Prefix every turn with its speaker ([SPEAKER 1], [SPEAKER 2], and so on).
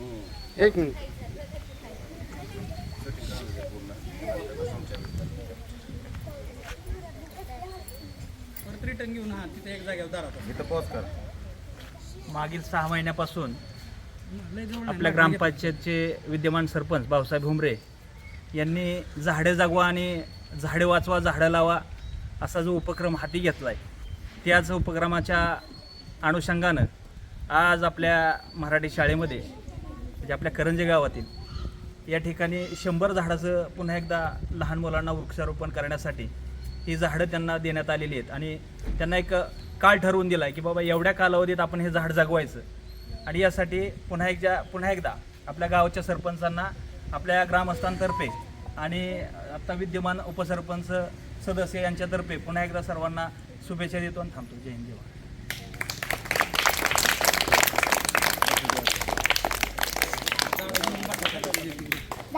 [SPEAKER 1] एक मिनिट.
[SPEAKER 2] परत रिटर्न घेऊन हा तिथे एक जागेवर दारात
[SPEAKER 3] इथं पोच कर.
[SPEAKER 4] मागील सहा महिन्यापासून
[SPEAKER 2] लय जवळ नाही
[SPEAKER 4] आपल्या ग्रामपंचायतचे विद्यमान सरपंच भाऊसाहेब हुमरे यांनी झाडे जगवा आणि झाडे वाचवा झाडं लावा असा जो उपक्रम हाती घेतला आहे त्याच उपक्रमाच्या अनुषंगानं आज आपल्या मराठी शाळेमध्ये जे आपल्या करंजे गावातील. या ठिकाणी शंभर झाडाचं पुन्हा एकदा लहान मुलांना वृक्षारोपण करण्यासाठी ही झाडं त्यांना देण्यात आलेली आहेत. आणि त्यांना एक काळ ठरवून दिला आहे की बाबा एवढ्या कालावधीत आपण हे झाड जगवायचं. आणि यासाठी पुन्हा एकदा पुन्हा एकदा आपल्या गावाच्या सरपंचांना आपल्या ग्रामस्थांतर्फे आणि आत्ता विद्यमान उपसरपंच सदस्य यांच्यातर्फे पुन्हा एकदा सर्वांना शुभेच्छा देतो आणि थांबतो. जय हिंद